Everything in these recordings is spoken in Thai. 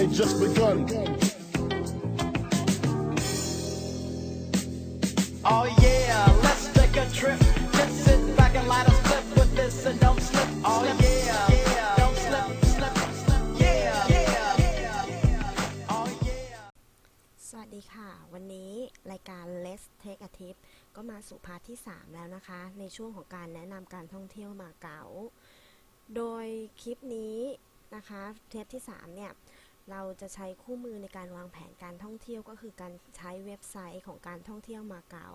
ain't just begun. Oh yeah, let's take a trip. Just sit back and light a slip with this and don't slip. Oh yeah, yeah, don't slip, slip, slip. Yeah, yeah. Oh yeah. สวัสดีค่ะ วันนี้รายการ Let's Take a Tip ก็มาสู่พาร์ทที่ 3 แล้วนะคะ ในช่วงของการแนะนำการท่องเที่ยวมาเก๊าโดยคลิปนี้นะคะเทปที่ 3 เนี่ย เราจะใช้คู่มือในการวางแผนการท่องเที่ยวก็คือการใช้เว็บไซต์ของการท่องเที่ยวมาเก๊า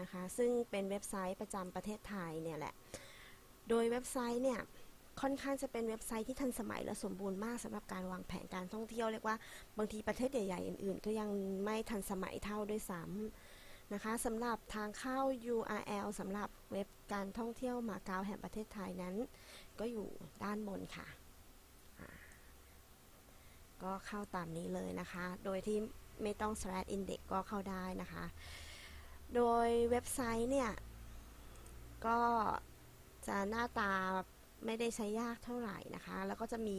นะคะ ซึ่งเป็นเว็บไซต์ประจำประเทศไทยเนี่ยแหละ โดยเว็บไซต์เนี่ยค่อนข้างจะเป็นเว็บไซต์ที่ทันสมัยและสมบูรณ์มากสำหรับการวางแผนการท่องเที่ยวเรียกว่าบางทีประเทศใหญ่ๆอื่นๆ ก็ยังไม่ทันสมัยเท่าด้วยซ้ำนะคะสำหรับทางเข้า URL สำหรับเว็บการท่องเที่ยวมาเก๊าแห่งประเทศไทยนั้น ก็อยู่ด้านบนค่ะ ก็เข้าตามนี้เลยนะคะ โดยที่ไม่ต้อง slash index ก็เข้าได้นะคะ โดยเว็บไซต์เนี่ย ก็จะหน้าตาไม่ได้ใช้ยากเท่าไหร่นะคะ แล้วก็จะมี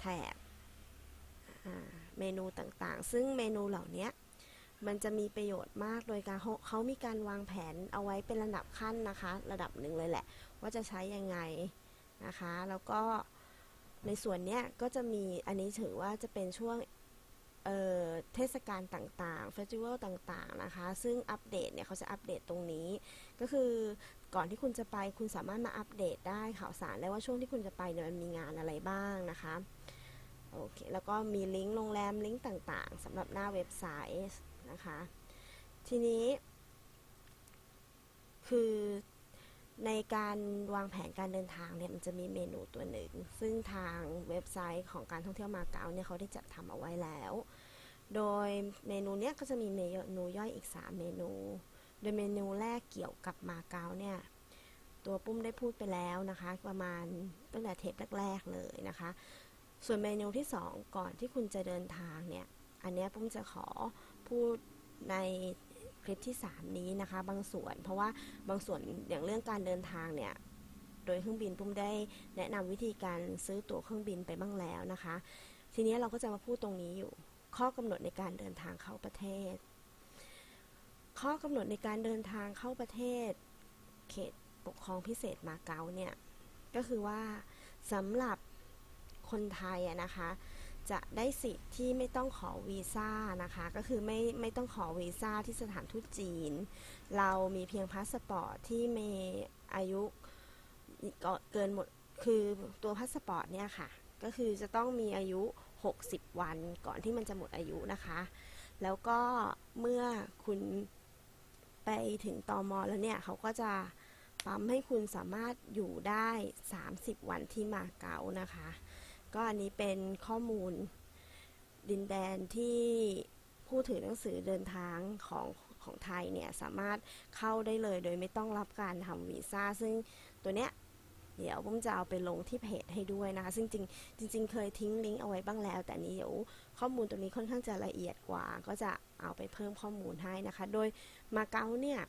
แถบเมนูต่างๆ ซึ่งเมนูเหล่านี้มันจะมีประโยชน์มากโดยการเขาเขามีการวางแผนเอาไว้เป็นระดับขั้นนะคะ ระดับหนึ่งเลยแหละ ว่าจะใช้ยังไงนะคะ แล้วก็ ในส่วนเนี้ยก็จะมีอันนี้ถือว่าจะเป็นช่วงเเทศกาลต่างๆเฟสติวัลต่างๆนะคะ ซึ่งอัปเดตเนี่ยเขาจะอัปเดตตรงนี้ ก็คือก่อนที่คุณจะไปคุณสามารถมาอัปเดตได้ข่าวสารได้ว่าช่วงที่คุณจะไปเนี่ยมันมีงานอะไรบ้างนะคะโอเคแล้วก็มีลิงก์โรงแรมลิงก์ต่างๆสำหรับหน้าเว็บไซต์นะคะ ทีนี้ คือ ในการวางแผนการเดินทางเนี่ยมันจะมีเมนูตัวหนึ่ง ซึ่งทางเว็บไซต์ของการท่องเที่ยวมาเก๊าเนี่ยเขาได้จัดทำเอาไว้แล้ว โดยเมนูเนี้ยก็จะมีเมนูย่อยอีก 3 เมนู โดยเมนูแรกเกี่ยวกับมาเก๊าเนี่ยตัวปุ้มได้พูดไปแล้วนะคะ ประมาณตั้งแต่เทปแรกๆเลยนะคะ ส่วนเมนูที่ 2 ก่อนที่คุณจะเดินทางเนี่ยอันนี้ปุ้มจะขอพูดใน คลิปที่ 3 นี้นะคะ บางส่วน เพราะว่าบางส่วนอย่างเรื่องการเดินทางเนี่ยโดยเครื่องบินปุ้มได้แนะนำวิธีการซื้อตั๋วเครื่องบินไปบ้างแล้วนะคะ ทีนี้เราก็จะมาพูดตรงนี้อยู่ ข้อกำหนดในการเดินทางเข้าประเทศ ข้อกำหนดในการเดินทางเข้าประเทศ เขตปกครองพิเศษมาเก๊าเนี่ยก็คือว่าสำหรับคนไทยอะนะคะ จะได้สิทธิ์ที่ไม่ต้องขอวีซ่านะคะ ก็คือไม่ไม่ต้องขอวีซ่าที่สถานทูตจีน เรามีเพียงพาสปอร์ตที่มีอายุเกินหมด คือตัวพาสปอร์ตเนี่ยค่ะ ก็คือจะต้องมีอายุ 60 วันก่อนที่มันจะหมดอายุนะคะ แล้วก็เมื่อคุณไปถึงตอมอแล้วเนี่ยเขาก็จะปั๊มให้คุณสามารถอยู่ได้ 30 วันที่มาเก๊านะคะ ก็อันนี้เป็นข้อมูลดินแดนที่ผู้ถือหนังสือเดินทางของของไทยเนี่ยสามารถเข้าได้เลยโดยไม่ต้องรับการทำวีซ่า ซึ่งตัวเนี้ยเดี๋ยวผมจะเอาไปลงที่เพจให้ด้วยนะคะ ซึ่งจริงจริง ๆ เคยทิ้งลิงก์เอาไว้บ้างแล้ว แต่นี้เดี๋ยวข้อมูลตัวนี้ค่อนข้างจะละเอียดกว่า ก็จะเอาไปเพิ่มข้อมูลให้นะคะ โดยมาเก๊าเนี่ย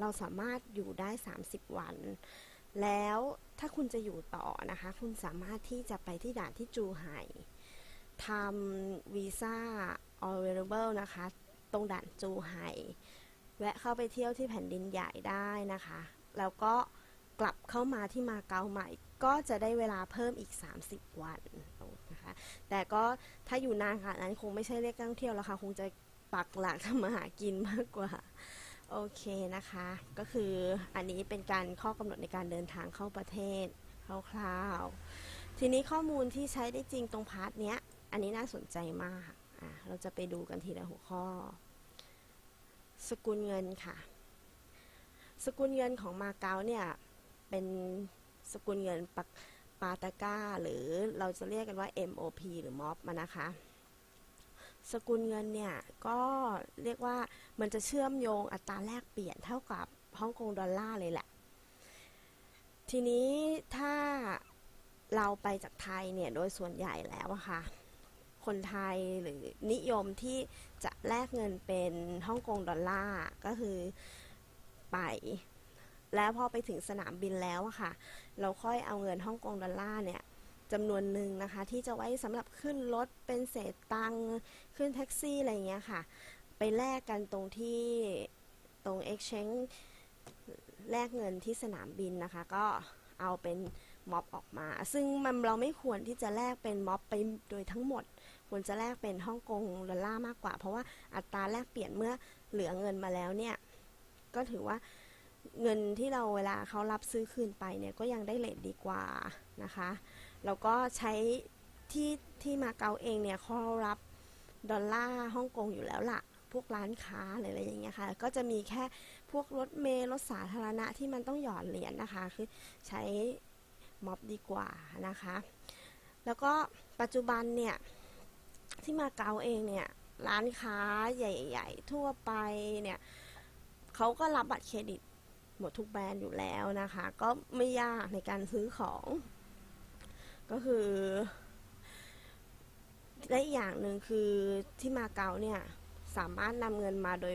เราสามารถอยู่ได้ 30 วัน แล้วถ้าคุณจะอยู่ต่อนะคะ คุณสามารถที่จะไปที่ด่านที่จูไห่ทำวีซ่า available นะคะ ตรงด่านจูไห่แวะเข้าไปเที่ยวที่แผ่นดินใหญ่ได้นะคะ แล้วก็กลับเข้ามาที่มาเก๊าใหม่ ก็จะได้เวลาเพิ่มอีก 30 วันนะคะ แต่ก็ถ้าอยู่นานขนาดนั้นคงไม่ใช่เรียกท่องเที่ยวแล้วค่ะ คงจะปักหลักทำมาหากินมากกว่า โอเคนะคะ ก็คืออันนี้เป็นการข้อกำหนดในการเดินทางเข้าประเทศคร่าวๆทีนี้ข้อมูลที่ใช้ได้จริงตรงพาร์ทเนี้ย อันนี้น่าสนใจมากอะเราจะไปดูกันทีละหัวข้อ สกุลเงินค่ะ สกุลเงินของมาเก๊าเนี่ยเป็นสกุลเงินปาปาตาก้า หรือเราจะเรียกกันว่า MOP หรือม็อบมานะคะ สกุลเงินเนี่ยก็เรียกว่ามันจะเชื่อมโยงอัตราแลกเปลี่ยนเท่ากับฮ่องกงดอลลาร์เลยแหละ ทีนี้ถ้าเราไปจากไทยเนี่ยโดยส่วนใหญ่แล้วอะค่ะ คนไทยหรือนิยมที่จะแลกเงินเป็นฮ่องกงดอลลาร์ก็คือไป แล้วพอไปถึงสนามบินแล้วอะค่ะ เราค่อยเอาเงินฮ่องกงดอลลาร์เนี่ย จำนวนหนึ่งนะคะ ที่จะไว้สำหรับขึ้นรถเป็นเศษตังขึ้นแท็กซี่อะไรอย่างเงี้ยค่ะ ไปแลกกันตรงที่ตรง exchange แลกเงินที่สนามบินนะคะ ก็เอาเป็นม็อบออกมา ซึ่งมันเราไม่ควรที่จะแลกเป็นม็อบไปโดยทั้งหมด ควรจะแลกเป็นฮ่องกงดอลลาร์มากกว่า เพราะว่าอัตราแลกเปลี่ยนเมื่อเหลือเงินมาแล้วเนี่ย ก็ถือว่าเงินที่เราเวลาเขารับซื้อคืนไปเนี่ยก็ยังได้เลทดีกว่านะคะ แล้วก็ใช้ที่ที่มาเก๊าเองเนี่ยเขารับดอลลาร์ฮ่องกงอยู่แล้วล่ะ พวกร้านค้าออะไรอย่างเงี้ยค่ะ ก็จะมีแค่พวกรถเมล์รถสาธารณะที่มันต้องหยอดเหรียญนะคะ คือใช้ม็อบดีกว่านะคะ แล้วก็ปัจจุบันเนี่ย ที่มาเก๊าเองเนี่ย ร้านค้าใหญ่ ๆ ทั่วไปเนี่ยเขาก็รับบัตรเครดิตหมดทุกแบรนด์อยู่แล้วนะคะ ก็ไม่ยากในการซื้อของ ก็คือและอีกอย่างหนึ่งคือที่มาเก๊าเนี่ยสามารถนำเงินมาโดย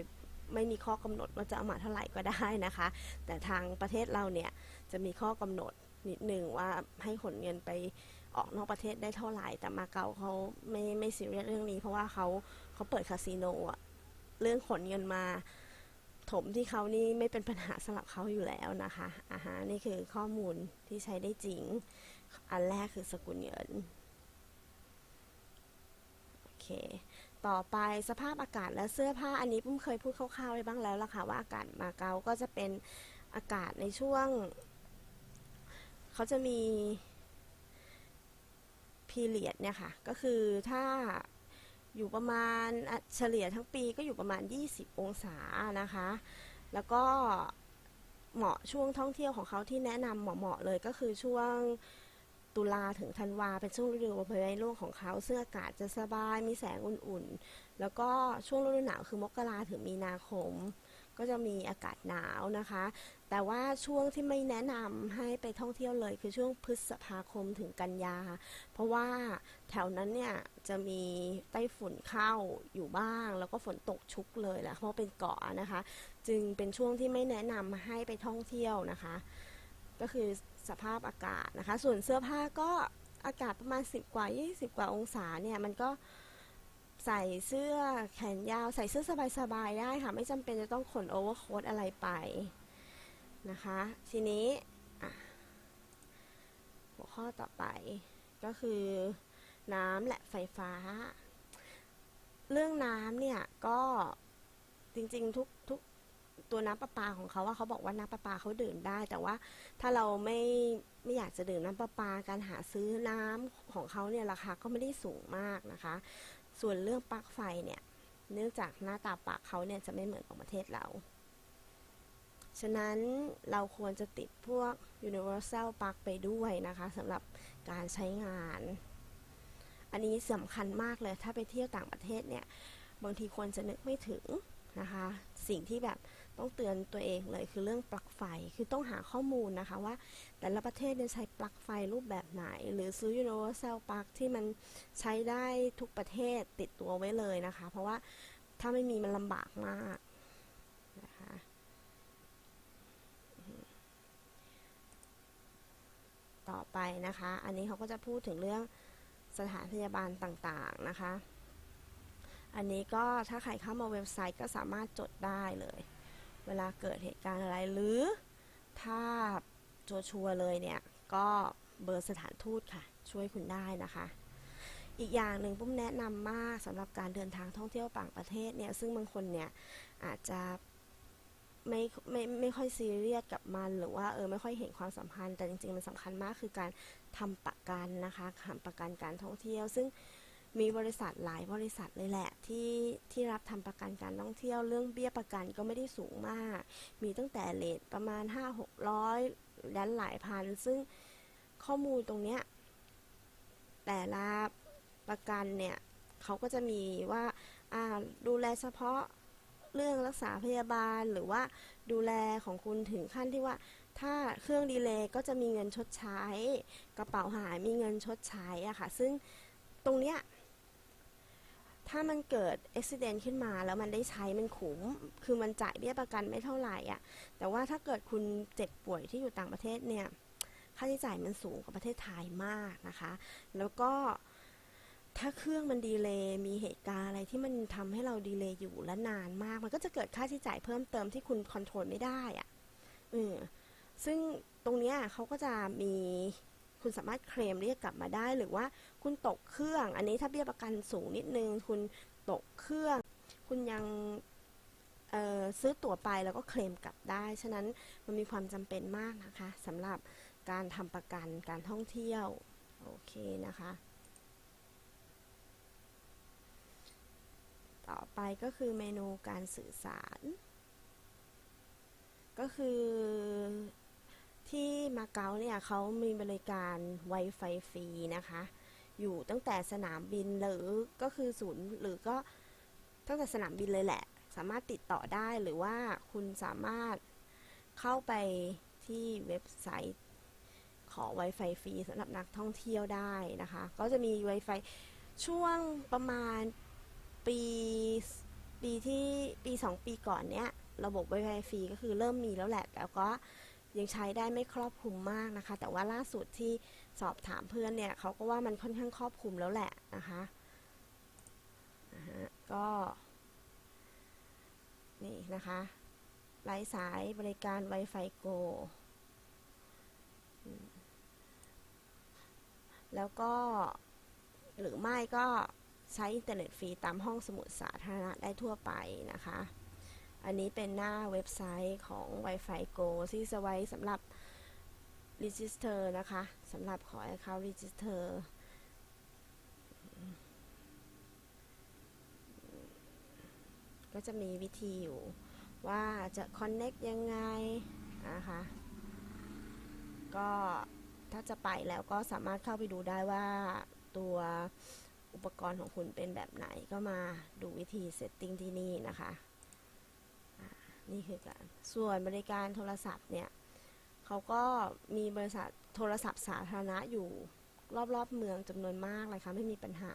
ไม่มีข้อกำหนดว่าจะเอามาเท่าไหร่ก็ได้นะคะ แต่ทางประเทศเราเนี่ยจะมีข้อกำหนดนิดหนึ่งว่าให้ขนเงินไปออกนอกประเทศได้เท่าไหร่ แต่มาเก๊าเขาไม่ไม่ซีเรียสเรื่องนี้ เพราะว่าเขาเขาเปิดคาสิโนอะเรื่องขนเงินมา ถมที่เขานี่ไม่เป็นปัญหาสำหรับเขาอยู่แล้วนะคะอ่าฮะนี่คือข้อมูลที่ใช้ได้จริง อันแรกคือสกุลเงิน โอเค ต่อไปสภาพอากาศและเสื้อผ้าอันนี้ปุ้มเคยพูดคร่าวๆไว้บ้างแล้วล่ะค่ะว่าอากาศมาเก๊าก็จะเป็นอากาศในช่วง เขาจะมีพีเรียดเนี่ยค่ะ ก็คือถ้าอยู่ประมาณเฉลี่ยทั้งปีก็อยู่ประมาณ 20 องศานะคะ แล้วก็เหมาะช่วงท่องเที่ยวของเขาที่แนะนำเหมาะๆเลยก็คือช่วง ตุลาถึงธันวาเป็นช่วงฤดูใบไม้ร่วงของเขาซึ่งอากาศจะสบายมีแสงอุ่นๆ แล้วก็ช่วงฤดูหนาวคือมกราถึงมีนาคม ก็จะมีอากาศหนาวนะคะ แต่ว่าช่วงที่ไม่แนะนำให้ไปท่องเที่ยวเลย คือช่วงพฤษภาคมถึงกันยา เพราะว่าแถวนั้นเนี่ยจะมีไต้ฝุ่นเข้าอยู่บ้าง แล้วก็ฝนตกชุกเลยแหละเพราะเป็นเกาะนะคะ จึงเป็นช่วงที่ไม่แนะนำให้ไปท่องเที่ยวนะคะ ก็คือ สภาพอากาศนะคะ ส่วนเสื้อผ้าก็อากาศประมาณ 10 กว่า 20 กว่าองศาเนี่ย มันก็ใส่เสื้อแขนยาว ใส่เสื้อสบายๆได้ค่ะ ไม่จำเป็นจะต้องขนโอเวอร์โค้ทอะไรไปนะคะ ทีนี้หัวข้อต่อไปก็คือน้ำและไฟฟ้า เรื่องน้ำเนี่ย ก็จริงๆทุก ตัวน้ำประปาของเขาว่าเขาบอกว่าน้ำประปาเขาดื่มได้ แต่ว่าถ้าเราไม่ไม่อยากจะดื่มน้ำประปาการหาซื้อน้ำของเขาเนี่ยราคาก็ไม่ได้สูงมากนะคะ ส่วนเรื่องปลั๊กไฟเนี่ยเนื่องจากหน้าตาปลั๊กเขาเนี่ยจะไม่เหมือนของประเทศเรา ฉะนั้นเราควรจะติดพวก universal plug ไปด้วยนะคะสำหรับการใช้งาน อันนี้สำคัญมากเลยถ้าไปเที่ยวต่างประเทศเนี่ย บางทีควรจะนึกไม่ถึงนะคะ สิ่งที่แบบ ต้องเตือนตัวเองเลยคือเรื่องปลั๊กไฟคือต้องหาข้อมูลนะคะว่า แต่ละประเทศใช้ปลั๊กไฟรูปแบบไหน หรือซื้อ universal plug ที่มันใช้ได้ทุกประเทศติดตัวไว้เลยนะคะ เพราะว่าถ้าไม่มีมันลำบากมากนะคะต่อไปนะคะ อันนี้เขาก็จะพูดถึงเรื่องสถานพยาบาลต่างๆนะคะ อันนี้ก็ถ้าใครเข้ามาเว็บไซต์ก็สามารถจดได้เลย เวลาเกิดเหตุการณ์อะไรหรือถ้าชัวร์เลยเนี่ย ก็เบอร์สถานทูตค่ะ ช่วยคุณได้นะคะ อีกอย่างหนึ่งปุ้มแนะนำมากสำหรับการเดินทางท่องเที่ยวต่างประเทศเนี่ยซึ่งบางคนเนี่ยอาจจะไม่ไม่ไม่ค่อยซีเรียสกับมัน หรือว่าเออไม่ค่อยเห็นความสำคัญแต่จริงๆมันสำคัญมากคือการทำประกันนะคะทำประกันการท่องเที่ยว ซึ่ง มีบริษัทหลายบริษัทเลยแหละที่ที่รับทำประกันการท่องเที่ยวเรื่องเบี้ยประกันก็ไม่ได้สูงมาก มีตั้งแต่เลทประมาณ 5 600ยันหลายพัน ซึ่งข้อมูลตรงเนี้ยแต่ละประกันเนี่ยเขาก็จะมีว่าอ่าดูแลเฉพาะเรื่องรักษาพยาบาลหรือว่าดูแลของคุณถึงขั้นที่ว่า ถ้าเครื่องดีเลย์ก็จะมีเงินชดใช้ กระเป๋าหายมีเงินชดใช้อะค่ะ ซึ่งตรงเนี้ย ถ้ามันเกิดอุบิเหตุขึ้นมาแล้วมันได้ใช้มันคุ้มคือมันจ่ายเบี้ยประกันไม่เท่าไหร่อะแต่ว่าถ้าเกิดคุณเจ็บป่วยที่อยู่ต่างประเทศเนี่ย ค่าใช้จ่ายมันสูงกว่าประเทศไทยมากนะคะ แล้วก็ถ้าเครื่องมันดีเลย์มีเหตุการณ์อะไรที่มันทำให้เราดีเลย์อยู่และนานมาก มันก็จะเกิดค่าใช้จ่ายเพิ่มเติมที่คุณคอนโทรลไม่ได้อะเออซึ่งตรงเนี้ยเขาก็จะมีคุณสามารถเคลมเรียกกลับมาได้หรือว่า คุณตกเครื่อง อันนี้ถ้าเบี้ยประกันสูงนิดนึง คุณตกเครื่อง คุณยังซื้อตั๋วไปแล้วก็เคลมกลับได้ ฉะนั้นมันมีความจำเป็นมากนะคะสำหรับการทำประกันการท่องเที่ยว โอเคนะคะ ต่อไปก็คือเมนูการสื่อสาร ก็คือที่มาเก๊าเนี่ยเขามีบริการ Wi-Fi ฟรีนะคะ อยู่ตั้งแต่สนามบินหรือก็คือศูนย์หรือก็ตั้งแต่สนามบินเลยแหละ สามารถติดต่อได้หรือว่าคุณสามารถเข้าไปที่เว็บไซต์ขอ Wi-Fi ฟรีสำหรับนักท่องเที่ยวได้นะคะ ก็จะมี Wi-Fi ช่วงประมาณปีปีที่ปีสองปีก่อนเนี้ย ระบบ Wi-Fi ฟรีก็คือเริ่มมีแล้วแหละ แต่ก็ยังใช้ได้ไม่ครอบคลุมมากนะคะ แต่ว่าล่าสุดที่ สอบถามเพื่อนเนี่ยเขาก็ว่ามันค่อนข้างครอบคลุมแล้วแหละนะคะนะฮะก็ นี่นะคะไร้สายบริการ Wi-Fi Go แล้วก็หรือไม่ก็ใช้อินเทอร์เน็ตฟรีตามห้องสมุดสาธารณะได้ทั่วไปนะคะ อันนี้เป็นหน้าเว็บไซต์ของ Wi-Fi Go ที่จะไว้สำหรับ Register นะคะสำหรับขอ Account Register ก็จะมีวิธีอยู่ว่าจะ Connect ยังไงนะคะก็ถ้าจะไปแล้วก็สามารถเข้าไปดูได้ว่าตัวอุปกรณ์ของคุณเป็นแบบไหนก็มาดูวิธีเซตติ้งที่นี่นะคะ นี่คือการส่วนบริการโทรศัพท์เนี่ย เขาก็มีบริษัทโทรศัพท์สาธารณะอยู่รอบๆเมืองจำนวนมากเลยค่ะไม่มีปัญหา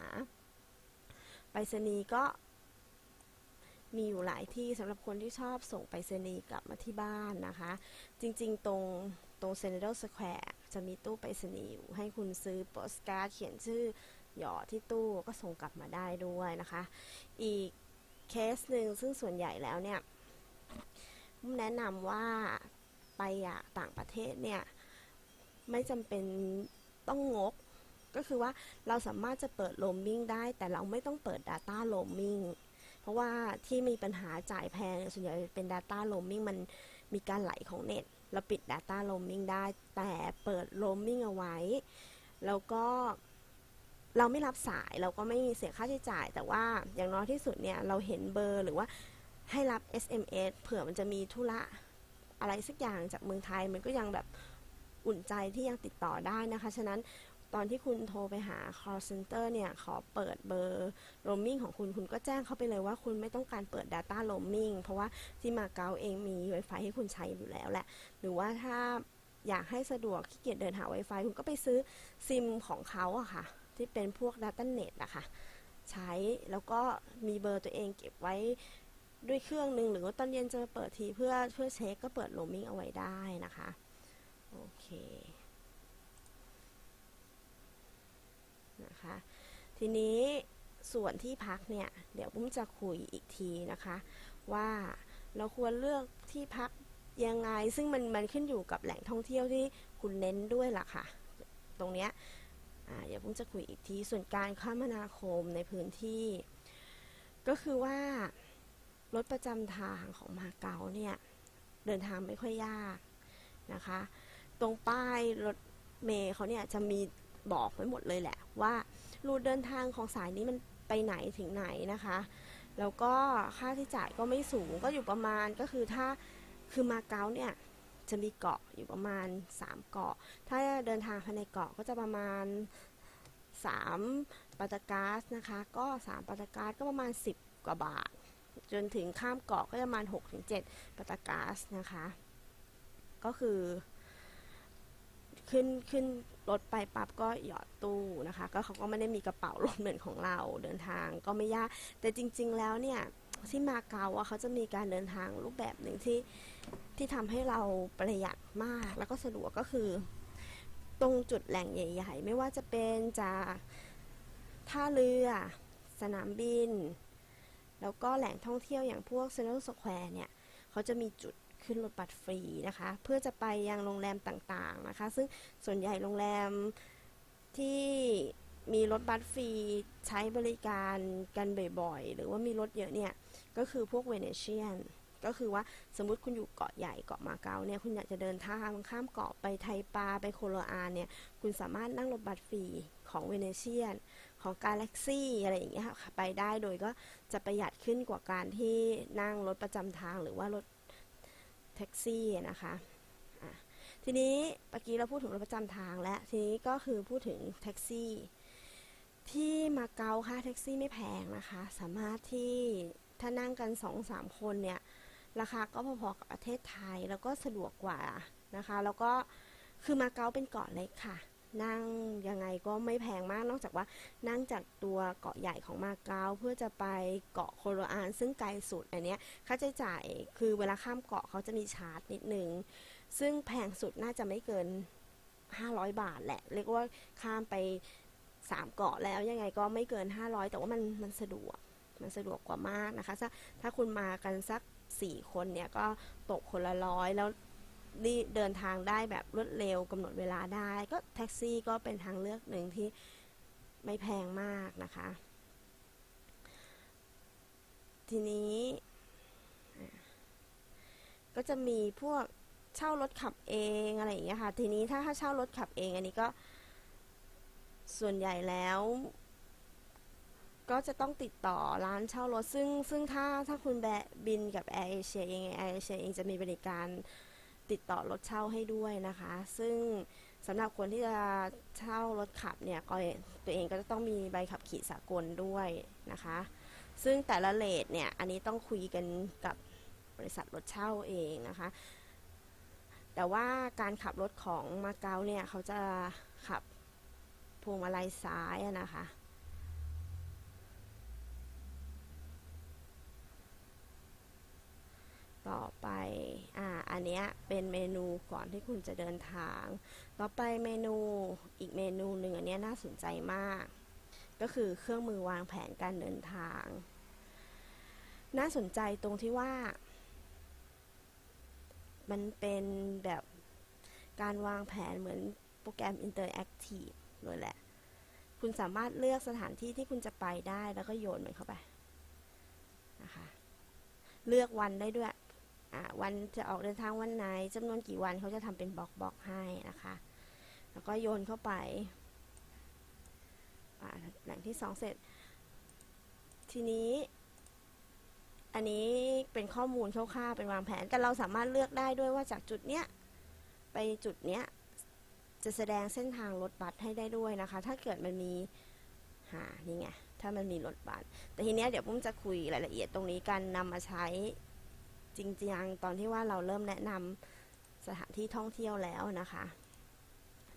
ไปรษณีย์ก็มีอยู่หลายที่สำหรับคนที่ชอบส่งไปรษณีย์กลับมาที่บ้านนะคะ จริงๆ ตรงตรงเซน t รัลสแควร์จะมีตู้ไปรษณีย์อยู่ให้คุณซื้อโปสการ์ดเขียนชื่อหยอดที่ตู้ก็ส่งกลับมาได้ด้วยนะคะ อีกเคสหนึ่งซึ่งส่วนใหญ่แล้วเนี่ยแนะนำว่า ไปอยากต่างประเทศเนี่ย ไม่จำเป็นต้องงก ก็คือว่าเราสามารถจะเปิดโ o มมิ่งได้ แต่เราไม่ต้องเปิด Data Roaming เพราะว่าที่มีปัญหาจ่ายแพงส่วนใหญ่เป็น Data Roaming มันมีการไหลของเน็ตเราปิด Data Roaming ได้ แต่เปิด Roaming เอาไว้ แล้วก็เราไม่รับสายเราก็ไม่มีเสียค่าใช้จ่าย แต่ว่าอย่างน้อยที่สุดเนี่ย เราเห็นเบอร์หรือว่าให้รับ SMS เผื่อมันจะมีธุระ อะไรสักอย่างจากเมืองไทยมันก็ยังแบบอุ่นใจที่ยังติดต่อได้นะคะ ฉะนั้นตอนที่คุณโทรไปหา call center เนี่ยขอเปิดเบอร์ roaming ของคุณคุณก็แจ้งเขาไปเลยว่าคุณไม่ต้องการเปิด data roaming เพราะว่าที่มาเก๊าเองมี Wi-Fi ให้คุณใช้อยู่แล้วแหละ หรือว่าถ้าอยากให้สะดวกขี้เกียจเดินหา Wi-Fi คุณก็ไปซื้อซิมของเขาอะค่ะ ที่เป็นพวก Data Net อะค่ะใช้แล้วก็มีเบอร์ตัวเองเก็บไว้ ด้วยเครื่องหนึ่งหรือว่าตอนเย็นจะเปิดทีเพื่อเพื่อเช็คก็เปิด roaming เอาไว้ได้นะคะ โอเคนะคะ ทีนี้ส่วนที่พักเนี่ย เดี๋ยวปุ้มจะคุยอีกทีนะคะ ว่าเราควรเลือกที่พักยังไง ซึ่งมันมันขึ้นอยู่กับแหล่งท่องเที่ยวที่คุณเน้นด้วยล่ะค่ะ ตรงเนี้ยเดี๋ยวปุ้มจะคุยอีกที ส่วนการคมนาคมในพื้นที่ ก็คือว่า รถประจำทางของมาเก๊าเนี่ย เดินทางไม่ค่อยยากนะคะ ตรงป้ายรถเมย์เขาเนี่ยจะมีบอกไว้หมดเลยแหละ ว่ารูทเดินทางของสายนี้มันไปไหนถึงไหนนะคะ แล้วก็ค่าที่จ่ายก็ไม่สูงก็อยู่ประมาณก็คือถ้าคือมาเก๊าเนี่ยจะมีเกาะอยู่ประมาณ 3 เกาะ ถ้าเดินทางภายในเกาะก็จะประมาณ 3ปัตากาสนะคะ ก็ 3ปัตตากาสก็ประมาณ 10 กว่าบาท จนถึงข้ามเกาะก็ประมาณ 6-7ปัตากาสนะคะ ก็คือขึ้นขึ้นรถไปปั๊บก็หยอดตู้นะคะ ก็เขาก็ไม่ได้มีกระเป๋ารถเหมือนของเราเดินทางก็ไม่ยาก แต่จริง ๆ แล้วเนี่ยที่มาเก๊าอะเขาจะมีการเดินทางรูปแบบหนึ่งที่ที่ทำให้เราประหยัดมากแล้วก็สะดวกก็คือ ตรงจุดแหล่งใหญ่ ๆ ไม่ว่าจะเป็นจากท่าเรือ สนามบิน แล้วก็แหล่งท่องเที่ยวอย่างพวกเซนทรัลสแควร์เนี่ยเขาจะมีจุดขึ้นรถบัสฟรีนะคะ เพื่อจะไปยังโรงแรมต่างๆนะคะ ซึ่งส่วนใหญ่โรงแรมที่มีรถบัสฟรีใช้บริการกันบ่อยๆ หรือว่ามีรถเยอะเนี่ย ก็คือพวกเวเนเชียน ก็คือว่าสมมุติคุณอยู่เกาะใหญ่เกาะมาเก๊าเนี่ย คุณอยากจะเดินทางข้ามเกาะไปไทปาไปโคโลอาเนี่ย คุณสามารถนั่งรถบัสฟรีของเวเนเชียน ของกาแล็กซี่อะไรอย่างเงี้ยค่ะไปได้โดยก็จะประหยัดขึ้นกว่าการที่นั่งรถประจำทางหรือว่ารถแท็กซี่นะคะะทีนี้เมื่อกี้เราพูดถึงรถประจำทางแล้วทีนี้ก็คือพูดถึงแท็กซี่ที่มาเก๊าค่าแท็กซี่ไม่แพงนะคะ สามารถที่ถ้านั่งกันสองสามคนเนี่ยราคาก็พอๆกับประเทศไทยแล้วก็สะดวกกว่านะคะ แล้วก็คือมาเก๊าเป็นเกาะเล็กค่ะ นั่งยังไงก็ไม่แพงมาก นอกจากว่านั่งจากตัวเกาะใหญ่ของมาเก๊าเพื่อจะไปเกาะโคโลอานซึ่งไกลสุดอันเนี้ยค่าใช้จ่ายคือเวลาข้ามเกาะเขาจะมีชาร์จนิดนึง ซึ่งแพงสุดน่าจะไม่เกิน 500 บาทแหละ เรียกว่าข้ามไป 3 เกาะแล้วยังไงก็ไม่เกิน 500 แต่ว่ามันมันสะดวกมันสะดวกกว่ามากนะคะถ้าถ้าคุณมากันสัก 4 คนเนี่ยก็ตกคนละร้อยแล้ว เดินทางได้แบบรวดเร็วกำหนดเวลาได้ ก็แท็กซี่ก็เป็นทางเลือกหนึ่งที่ไม่แพงมากนะคะ ทีนี้ก็จะมีพวกเช่ารถขับเองอะไรอย่างเงี้ยค่ะ ทีนี้ถ้าถ้าเช่ารถขับเองอันนี้ก็ ส่วนใหญ่แล้ว ก็จะต้องติดต่อร้านเช่ารถซึ่งซึ่งถ้าถ้าคุณแบบินกับแอร์เอเชียเองแอร์เอเชียเองจะมีบริการ ติดต่อรถเช่าให้ด้วยนะคะ ซึ่งสำหรับคนที่จะเช่ารถขับเนี่ยก็ตัวเองก็จะต้องมีใบขับขี่สากลด้วยนะคะ ซึ่งแต่ละเลทเนี่ยอันนี้ต้องคุยกันกับบริษัทรถเช่าเองนะคะ แต่ว่าการขับรถของมาเก๊าเนี่ยเขาจะขับพวงมาลัยซ้ายนะคะ ต่อไปอ่าอันเนี้ยเป็นเมนูก่อนที่คุณจะเดินทาง ต่อไปเมนูอีกเมนูหนึ่งอันเนี้ยน่าสนใจมาก ก็คือเครื่องมือวางแผนการเดินทาง น่าสนใจตรงที่ว่า มันเป็นแบบการวางแผนเหมือนโปรแกรม Interactive เลยแหละ คุณสามารถเลือกสถานที่ที่คุณจะไปได้แล้วก็โยนมันเข้าไปนะคะ เลือกวันได้ด้วย วันจะออกเดินทางวันไหนจำนวนกี่วันเขาจะทำเป็นบล็อกบล็อกให้นะคะ แล้วก็โยนเข้าไปหลังที่สองเสร็จ ทีนี้ อันนี้เป็นข้อมูลคร่าวๆเป็นวางแผน แต่เราสามารถเลือกได้ด้วยว่าจากจุดเนี้ยไปจุดเนี้ยจะแสดงเส้นทางรถบัสให้ได้ด้วยนะคะ ถ้าเกิดมันมีหานี่ไง ถ้ามันมีรถบัสแต่ทีเนี้ยเดี๋ยวปุ้มจะคุยรายละเอียดตรงนี้กันนำมาใช้ จริงจังตอนที่ว่าเราเริ่มแนะนำสถานที่ท่องเที่ยวแล้วนะคะ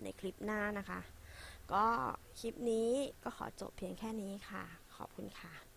ในคลิปหน้านะคะ ก็คลิปนี้ก็ขอจบเพียงแค่นี้ค่ะ ขอบคุณค่ะ